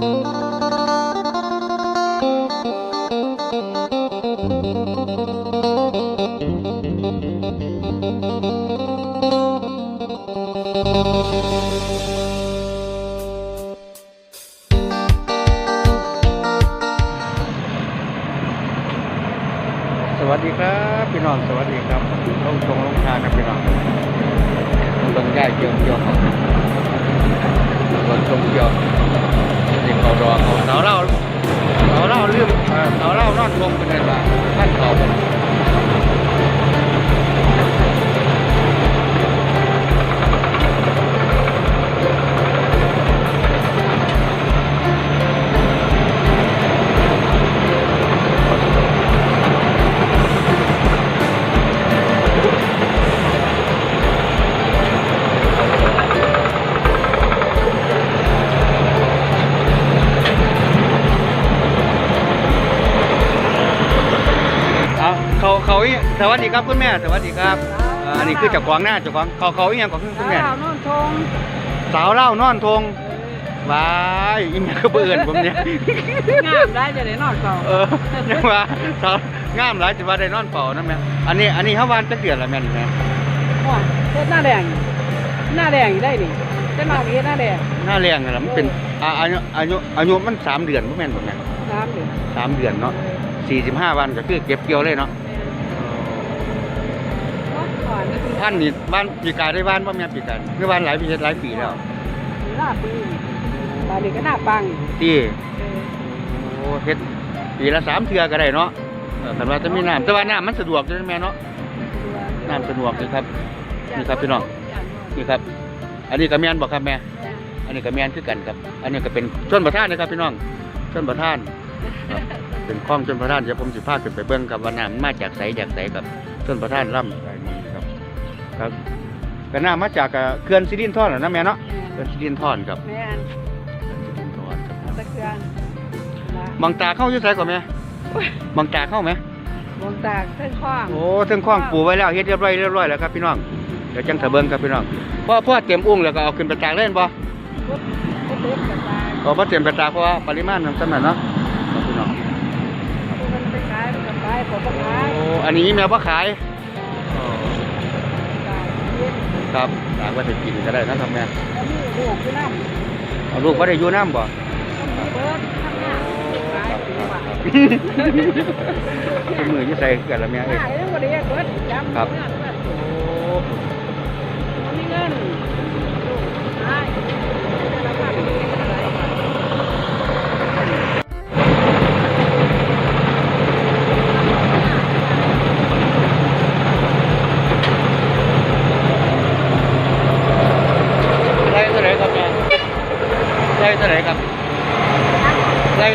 สวัสดีครับพี่น้องสวัสดีครับลงตรงลงทางครับพี่น้องลงได้เกี่ยวเกี่ยว ครับลงตรงเกี่ยวนี่เขารอเขาเสาเล่าเสาเล่าเรื่องเอ่อเสาเล่านอนลงเป็นไงบ้างท่านเขา วัสดีครับคุณแม่ สวัสดีครับเอ่ออันนี้คือเจ้าของหน้าเจ้าของเขาเขาอีหยังของคุณแม่ สาวโน่นทงสาวเล่านอนทงวายอีเมียก็เบื่อนผมเนี่ย งามได้จะได้นอนเฝ้าเออยังว่าสาวงามหลายจะว่าได้นอนเป่านั่นแม่อันนี้อันนี้เขาวานเป็นเดือนละแม่นี่แม่ว้าเฮ็ดหน้าแดง หน้าแดงอยู่ได้นี่จะมาเฮ็ดหน้าแดงหน้าแรงน่ะล่ะมันเป็นอ่าอายุอายุอายุมันสามเดือนบ่แม่นบ่แม่นน้ำดิสามเดือนเนาะสี่สิบห้าวันก็คือเก็บเกี่ยวเลยเนาะ ก่อนก็คือท่านนี่บ้านปีกายได้บ้านบ่แม่นปีกายคือบ้านหลายปีหลายปีแล้วหน้าปีบานนี้ก็หน้าปังที่โอ้เฮ็ดปีละสามเทื่อก็ได้เนาะเออคันว่าจะมีน้ำแต่ว่าน้ำมันสะดวกจังแม่เนาะน้ำสะดวกเลยครับนี่ครับพี่น้องนี่ครับ อันนี้ก็แม่นบ่ครับแม่ อันนี้ก็แม่นคือกันครับ อันนี้ก็เป็นชนประทานนะครับ พี่น้องชนประทานครับเป็นคลองชนประทานเดี๋ยวผมสิพาขึ้นไปเบิ่งครับว่าน้ำมันมาจากไสจากไสครับชนประทานล่ำอะไรนี้ ครับครับก็น้ำมาจากอะเขื่อนสิรินทรนะแม่เนาะเขื่อนสิรินทรครับแม่นสิรินทรครับตะเกียงบางตาเข้าอยู่ไสก่อนแม่บางตาเข้าไหมวงตากเส้นข้องโอ้ถึงคลองปูไว้แล้วเฮ็ดเรียบร้อยเรียบร้อยแล้วครับพี่น้องเดี๋ยวจังเถอะเบิ่งครับพี่น้องพอพอเต็มอุ้งแล้วก็เอาขึ้นไปตากเล่นบ่พุทธพุทธกระตายเอาบ่เต็มไปตากเพราะว่าปริมาณมันสำนันเนาะครับพี่น้องมันไปขายมันก็ขายผมก็ขายโอ้อันนี้แม่บ่ขาย ครับตากไว้ไปกินก็ได้นะครับแม่แล้วมีลูกที่นั่นเอาลูกบ่ได้อยู่น้ำบ่เบิดทำงานขายถึงว่าเป็นมืออยู่ใส่กันละแม่เอ้ยขายเรื่องวันนี้เบิดจำครับเงินเบิดโอ้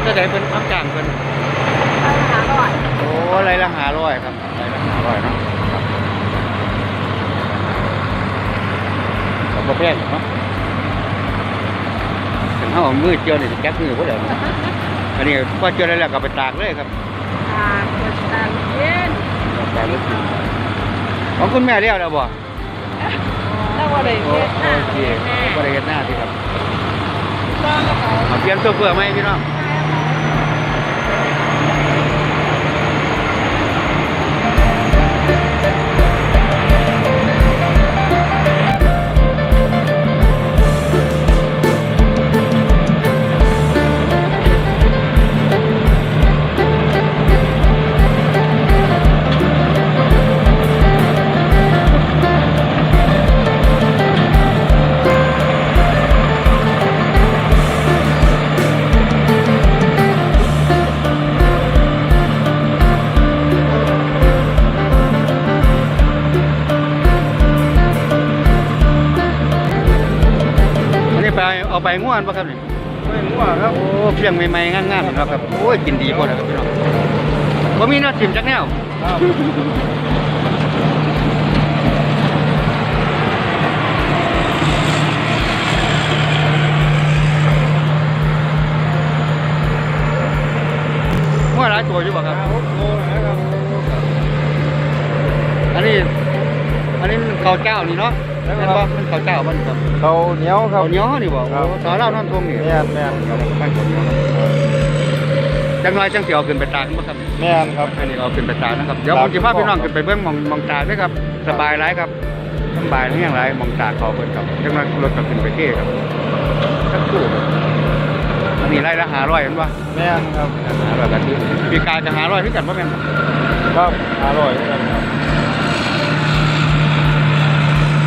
ไล่เท่าไหร่เป็นพักจ้างเพิ่นไปหาร้อยโอ้ไล่ละ500ครับไล่ละ500เนาะครับบ่แพงเนาะถึงเฮาเอามือเจียวนี่สิจักมือบ่ได้เนาะอันนี้พอเจียวได้แล้วก็ไปตากเลยครับอ่าเกิดการเย็นตากเลยกินของคุณแม่เรียกแล้วบ่แล้ววันนี้โอเฮ็ดหน้าเคแม่บ่ได้เฮ็ดหน้าที่ครับต้องกระเป๋าเอาเปลี่ยนโซเฟอร์ไหมพี่น้อง อาไปง่วนป่ะครับนี่ไม่มั่วครับโอ้เพียงใหม่ๆงามๆนะครับโอ้ยกินดีพอแล้วครับพี่น้องบ่มีแน้จิ้มจักแนวครับง่วหลายตัวอยู่บ่ครับโอ้โหนะครับอันนี้ข้าวเจ้านี่เนาะ แม่นบ่มันข้าวเจ้ามันครับเขาเหนียวครัข้าบวเหนียวนี่บ่ครัโอ้บสาวเล่านั่นทงนี่แม่นแม่นครับบ้านข้าวเหนียวจังน้อยจังสิเอาขึ้นไปตากบ่ครับแม่นครับอันนี้เอาขึ้นไปตากนะครับเดี๋ยวผมสิพาพี่น้องขึ้นไปเบิ่งหม่องหม่องตากเด้อครับ สบายหลายครับสบายเรื่องหลายหม่องตากเขาเพิ่นครับจังน้อยรถก็ขึ้นไปเท่ครับสักครู่ครับอันนี้ไร่ละ500เห็นบ่แม่นครับ500ก็คือปีกายก็500คือกันบ่แม่นบ่ครับอร่อยเหมือนกันครับ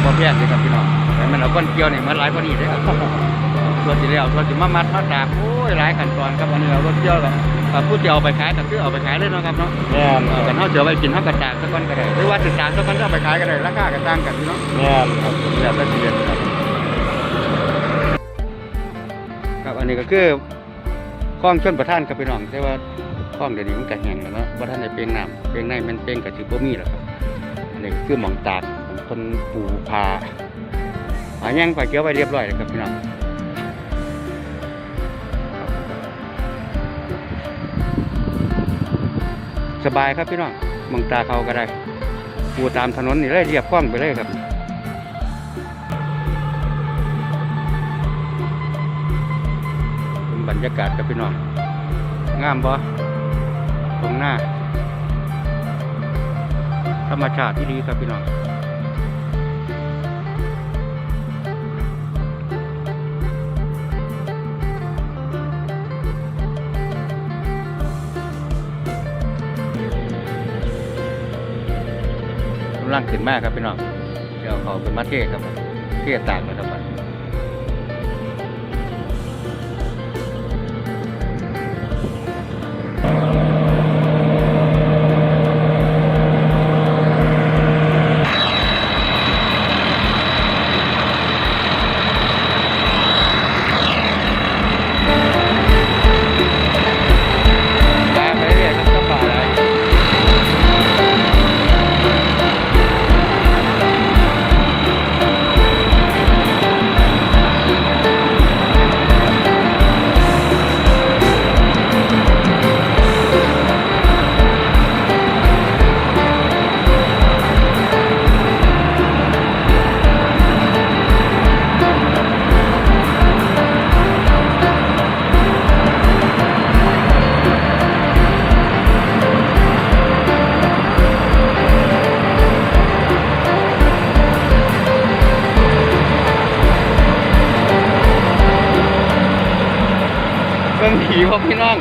บ่แพงเลยครับพี่น้องแต่มันเอาก้อนเกี่ยวนี่มันหลายกว่านี้เด้อครับส่วนที่แล้วส่วนที่มามัดมาตากโอ้ยหลายขั้นตอนครับอันนี้เรารถเกี่ยวกับกับผู้ที่เอาไปขายก็คือเอาไปขายเลยเนาะครับเนาะแม่นเออกันเฮาเสียไว้กินเฮาก็ตากซะก่อนก็ได้หรือว่าสิตากซะก่อนก็เอาไปขายก็ได้ราคาก็ต่างกันเนาะแม่นครับแล้วแต่สิเรียนครับครับอันนี้ก็คือคลองชนประทานครับพี่น้องแต่ว่าคลองเดี๋ยวนี้มันก็แห้งแล้วเนาะบ่ทันได้เปลงน้ำเปลงในมันเปลงก็สิบ่มีแล้วครับอันนี้ก็คือหม่องตากของ คนปูพาหายังไปเกี่ยวไว้เรียบร้อยแล้วครับพี่น้องสบายครับพี่น้องมองตาเขาก็ได้ปูตามถนนนี่เลยเรียบคล่องไปเลยครับบรรยากาศครับพี่น้องงามบ่ตรงหน้า ธรรมชาติที่ดีครับพี่น้อง ลังขึ้นมากครับพี่น้องเดี๋ยวเขาเป็นมาเทศครับ เทศต่างนะครับ เบิ่งผีพ่อพี่น้อง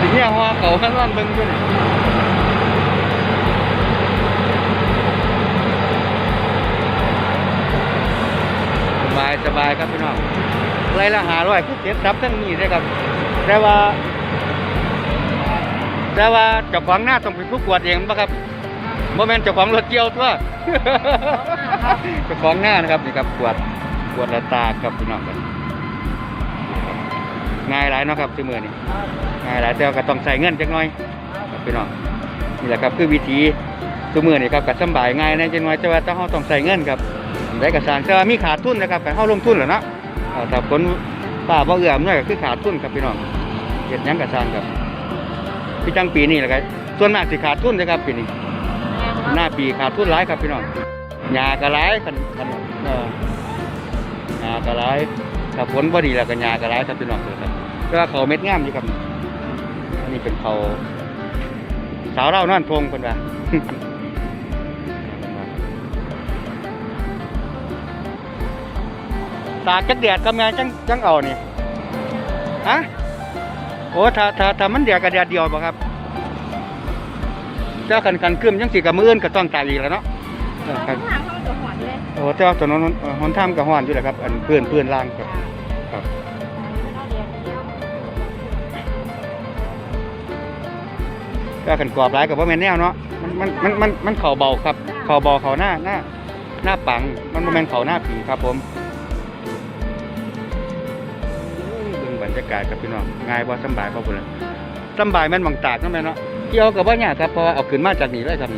สิเฮียหัวเขาข้างล่างเบิ่งอยู่นี่สบายสบายครับพี่น้องไรละหาร้อยคือเจ็ดทับทั้งนี้เลยครับ แต่ว่า แต่ว่าเจ้าของหน้าต้องเป็นผู้กวดเองปะครับโมเมนเจ้าของรถเกี่ยวทั่วเจ้าของหน้านะครับนี่ครับกวดกวดละตาครับพี่น้องกัน ง่ายหลายเนาะครับซื้อมือนี่ง่ายหลายแต่ก็ต้องใส่เงินจักหน่อยครับพี่น้องนี่แหละครับคือวิธีซื้อมือนี่ครับก็สบายง่ายนะจังหน่อยแต่ว่าถ้าเราต้องใส่เงินครับได้กระสานแต่ว่ามีขาดทุนนะครับการเข้าลงทุนแหละเนาะเอ่อถ้าผลป้าบ่เอื้อมหน่อยก็คือขาดทุนครับพี่น้องเฮ็ดยังกระสานครับพี่จังปีนี้แหละครับส่วนมากสิขาดทุนนะครับปีนี้หน้าปีขาดทุนหลายครับพี่น้องหญ้าก็หลายคันคันเออหญ้าก็หลาย ถ้าฝนพอดีแล้วก็หญ้าก็หลายครับพี่น้องเลยครับแต่ว่าเขาเม็ดงามอยู่ครับอันนี้เป็นเขาสาวเล่านอนทงคนว่าตากจักแดดก็แม่จังจังเอานี่ฮะโอ้ถ้าถ้าถ้ามันแดดก็แดดเดียวบ่ครับเจ้าคันคันขึ้นจังสิกับมืออื่นก็ต้องตากอีกแล้วเนาะ ออครับทางเขาจะหอนเลยโอ้เจ้าถนนเอ่อหนทางก็ฮ้อนอยู่แหละครับ อันเพื่อนเพื่อนล่างครับครับก็ขันกรอบหลายกับว่าแม่นแนวเนาะมันมันมันมันมันเข่าเบาครับ เข่าเบาเข่าหน้าหน้าหน้าปัง มันบ่แมนเข่าหน้าผีครับผมเบิ่งบรรยากาศครับพี่น้องง่ายบ่สบายพุ่นละสบายแมนหมองตากเนาะแม่เนาะเกี่ยวกับว่ายากครับเพราะเอาขึ้นมาจากนี่เลยครับ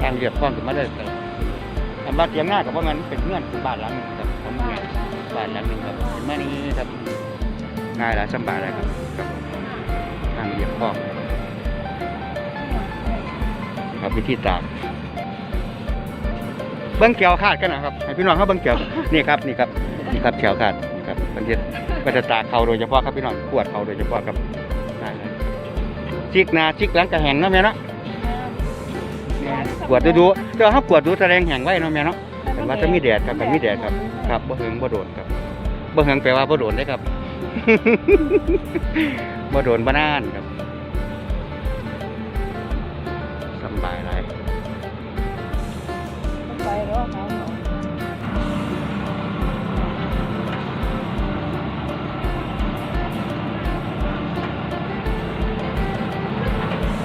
ทางเรียบคล้องขึ้นมาเลยครับ อันบ้าเตียงหน้ากับว่างั้นเป็นเงื่อนบ้านหลังหนึงครับผมเงื่อนบ้านหลังหนึงครับเห็นมานี่ครับง่ายลายสำบายหลายครับครับทางเรียบคล้องครับวิธีตากเบิ้งเขียวขาดกันนะครับให้พี่น้องเขาเบิ้งเขียวนี่ครับนี่ครับนี่ครับเขียวขาดนี่ครับป็นเฮ็ดก็จะตากเขาโดยเฉพาะครับพี่น้องปวดเขาโดยเฉพาะครับได้เลยชิกหนาชิกหลังกระแหงนะแม่นะ ปวดดูดูๆแต่ว่าเขาปวดดูแสดงแหงไว้เนาะแม่เนาะแต่ว่าจะมีแดดครับแต่มีแดดครับ ครับบ่เหิงบ่โดนครับบ่เหิงแปลว่าบ่โดนได้ครับบ่โดนบ่นานครับสำบายหลายไปรอเขา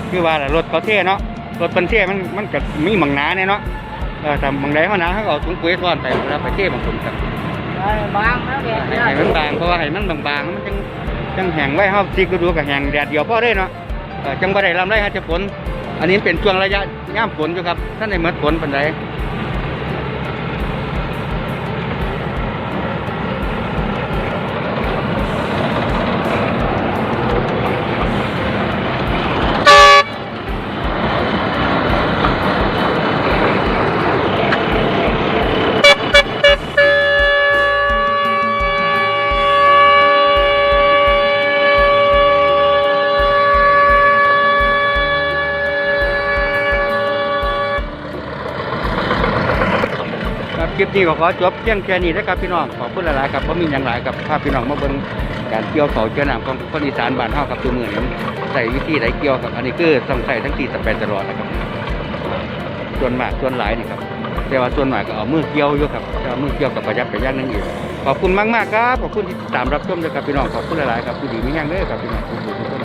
คือว่าล่ะรถเขาเท่เนาะ รถเป็นเท่มันมันก็มีหมังหนาเนี่ยเนาะเออแต่บางใดเขาหนาเขาก็เอาถุงปุ๋ยซ้อนไปแล้วไปเท่บางคนครับบางแล้วแดดให้ให้มันบางเพราะว่าให้มันบางๆมันจังจังแห้งไว้เฮาสิก็ดูกับแห้งแดดเดียวพอได้เนาะเออจังบ่ได้ลำไรฮะจะฝนอันนี้เป็นช่วงระยะย่ามฝนอยู่ครับท่านได้หมดฝนปานใด คลิปนี้ก็ขอจบเพียงแค่นี้นะครับพี่น้องขอบคุณหลายๆครับบ่มีหยังหลายครับพาพพี่น้องมาเบิ่งการเกี่ยวเขาเกี่ยวน้ำของคนอีสานบ้านเฮาครับตัวมือนี้ใส่วิธีไหนเกี่ยวครับอันนี้คือต้องใส่ทั้งที่สเปนตลอดนะครับ ส่วนมากส่วนหลายนี่ครับแต่ว่าส่วนมากก็เอามือเกี่ยวอยู่ครับแต่ว่ามือเกี่ยวกับประหยัดประหยัดนั่นเองขอบคุณมากๆครับขอบคุณที่ตามรับชมด้วยครับพี่น้องขอบคุณหลายๆครับผู้ดีมีแห้งเลยครับพี่น้องทุกๆทุกคน